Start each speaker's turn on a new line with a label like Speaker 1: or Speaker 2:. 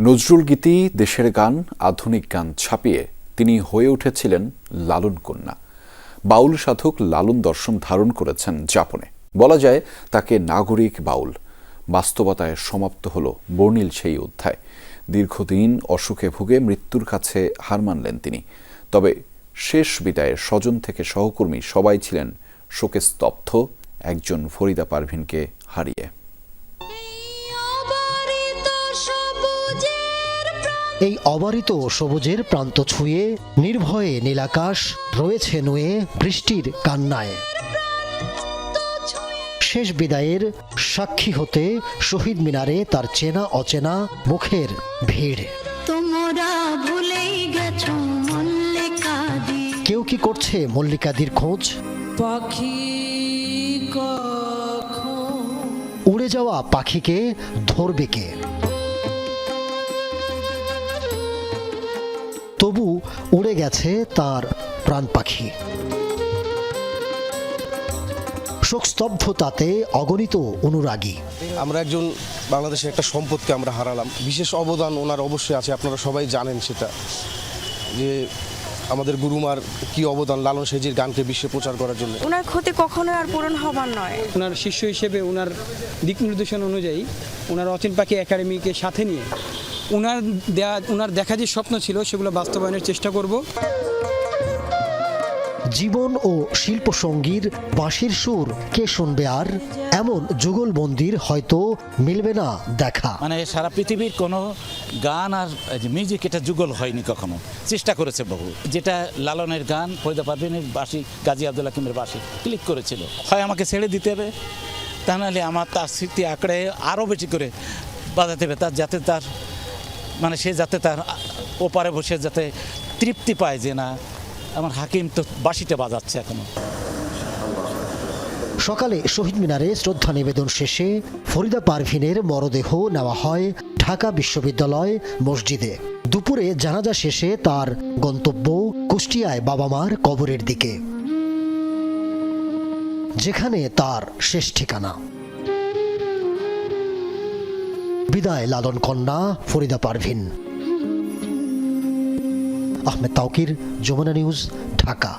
Speaker 1: নজরুল গীতি, দেশের গান, আধুনিক গান ছাপিয়ে তিনি হয়ে উঠেছিলেন লালন কন্যা। বাউল সাধক লালন দর্শন ধারণ করেছেন যাপনে বলা যায়, তাকে নাগরিক বাউল। বাস্তবতায় সমাপ্ত হল বর্ণিল সেই অধ্যায়। দীর্ঘদিন অসুখে ভুগে মৃত্যুর কাছে হার মানলেন তিনি। তবে শেষ বিদায়ে স্বজন থেকে সহকর্মী সবাই ছিলেন শোকে স্তব্ধ। একজন ফরিদা পারভিনকে হারিয়ে।
Speaker 2: এই অবারিত সবুজের প্রান্ত ছুঁয়ে নির্ভয়ে নীলাকাশ রয়েছে নুয়ে বৃষ্টির কান্নায়। শেষ বিদায়ের সাক্ষী হতে শহীদ মিনারে তার চেনা অচেনা মুখের ভিড়। কেউ কি করছে মল্লিকাদির খোঁজ?
Speaker 3: পাখি
Speaker 2: উড়ে যাওয়া পাখিকে ধরবে কে? তবু উড়ে গেছে তার প্রাণ পাখি। শোকস্তব্ধতাতে অগণিত অনুরাগী।
Speaker 4: আমরা একজন বাংলাদেশের একটা সম্পদকে আমরা হারালাম। বিশেষ অবদান ওনার অবশ্যই আছে আপনারা সবাই জানেন সেটা। যে আমাদের গুরুমার কি অবদান লালন সেজির গানকে বিশ্বে প্রচার করার জন্য।
Speaker 5: ওনার ক্ষতি কখনো আর পূরণ হবার নয়।
Speaker 6: ওনার শিষ্য হিসেবে ওনার দিক নির্দেশন অনুযায়ী ওনার অচিন পাখি একাডেমিকে সাথে নিয়ে ওনার দেয়া ওনার দেখা যে স্বপ্ন ছিল সেগুলো বাস্তবায়নের চেষ্টা করব।
Speaker 2: জীবন ও শিল্পসঙ্গীর বাঁশির সুর কে শুনবে আর? এমন যুগলবন্দির হয়তো মিলবে না দেখা।
Speaker 7: মানে সারা পৃথিবীর কোনো গান আর মিউজিক এটা যুগল হয়নি কখনো। চেষ্টা করেছে বহু। যেটা লালনের গান ফরিদা পারভিনের বাসি গাজী আব্দুল হাকিমের বাসি ক্লিক করেছিল। হয় আমাকে ছেড়ে দিতে হবে তা নাহলে আমার তার স্মৃতি আঁকড়ে আরও বেশি করে বাজাতে হবে তার যাতে তার মানে সে যাতে তার ওপারে বসে যাতে তৃপ্তি পায় যে না, আমার হাকিম তো বাসিটা বাজাচ্ছে এখনও।
Speaker 2: সকালে শহীদ মিনারে শ্রদ্ধা নিবেদন শেষে ফরিদা পারভিনের মরদেহ নেওয়া হয় ঢাকা বিশ্ববিদ্যালয় মসজিদে। দুপুরে জানাজা শেষে তার গন্তব্য কুষ্টিয়ায় বাবা মার কবরের দিকে, যেখানে তার শেষ ঠিকানা। বিদায় লালন কন্যা ফরিদা পারভিন। আহমেদ তাওকির যমুনা নিউজ ঢাকা।